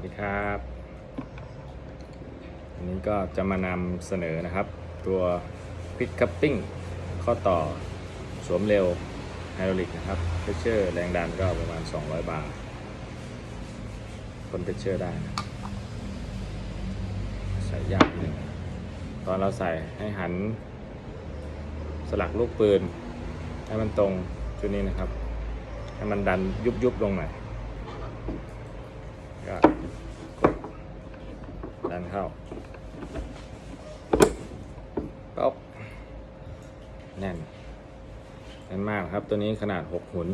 วัสดีครับวันนี้ก็จะมานำเสนอนะครับ ตัว Quick Cupping ข้อต่อสวมเร็วไฮดรอลิกนะครับเพชเชอร์แรงดันก็ประมาณ 200 บาร์คนเพชเชอร์ได้นะใส่ยากหนึ่งตอนเราใส่ให้หันสลักลูกปืน ให้มันตรงจุดนี้นะครับ ให้มันดันยุบๆลงหน่อย ก็ดันเข้าป๊อบแน่นแน่นมากครับ ตัวนี้ขนาด 6 หุน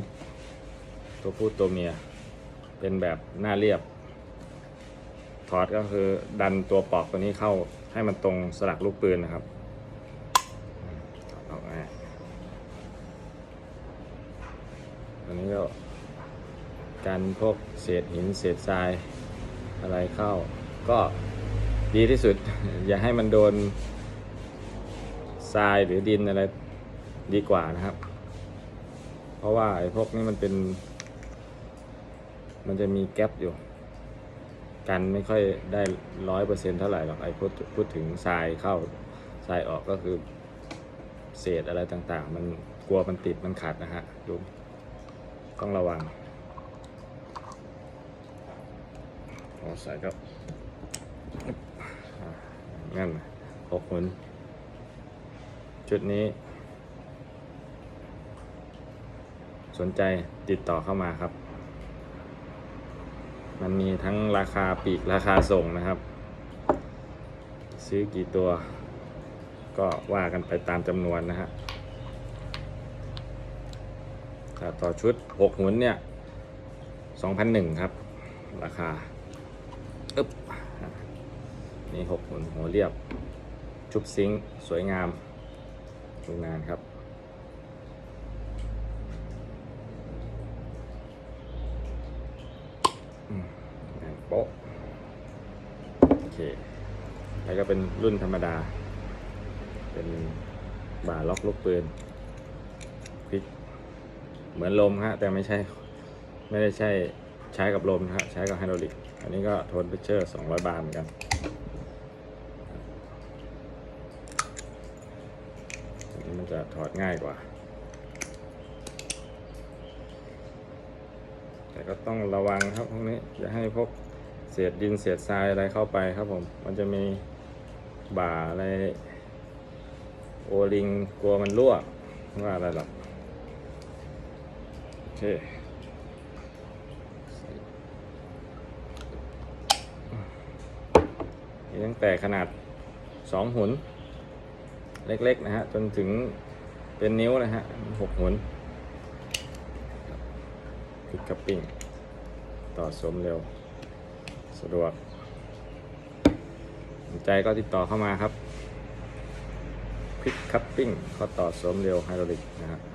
ตัวผู้ตัวเมีย เป็นแบบหน้าเรียบ ถอดก็คือดันตัวปอกตัวนี้เข้าให้มันตรงสลักลูกปืนนะครับออดออกง่ายตัวนี้ก็ การพวกเศษหินเศษทรายอะไรเข้า ก็ดีที่สุด อย่าให้มันโดนทรายหรือดินอะไรดีกว่านะครับ เพราะว่าไอ้พวกนี้มันเป็น มันจะมีแกลบอยู่ กันไม่ค่อยได้ร้อยเปอร์เซ็นต์เท่าไหร่หรอกไอ้พูดพูดถึงทรายเข้าทรายออกก็คือเศษอะไรต่างๆ มันกลัวมันติดมันขัดนะฮะดูต้องระวัง เอาใส่ก็งั้นหกหุนชุดนี้ สนใจติดต่อเข้ามาครับ มันมีทั้งราคาปีกราคาส่งนะครับ ซื้อกี่ตัว ก็ว่ากันไปตามจำนวนนะฮะต่อชุด 6 หุนเนี่ย 2,001 ครับ ราคา นี่หกหุนหัวเรียบชุบซิงค์สวยงามดูงานครับ งานโป๊ะ โอเค แล้วก็เป็นรุ่นธรรมดา เป็นบ่าล็อกลูกปืนควิกเหมือนลมฮะ แต่ไม่ใช่ ไม่ได้ใช่ใช้กับลมนะฮะ ใช้กับไฮดรอลิก อันนี้ก็โทนพิเชอร์ 200 บาทเหมือนกัน อันนี้ มันจะถอดง่ายกว่า แต่ก็ต้องระวังครับพวกนี้อย่าให้พวกเศษดินเศษทรายอะไรเข้าไปครับผม มันจะมีบ่าอะไร โอลิงกลัวมันรั่วว่าอะไรหรอกโอเคมีตั้งแต่ขนาด 2 หุน เล็กๆนะฮะจนถึงเป็นนิ้วนะฮะหกหุนคลิกคัพปิ้งต่อสมเร็ว สะดวกสนใจก็ติดต่อเข้ามาครับคลิกคัพปิ้งข้อต่อสมเร็วไฮดรอลิกนะครับ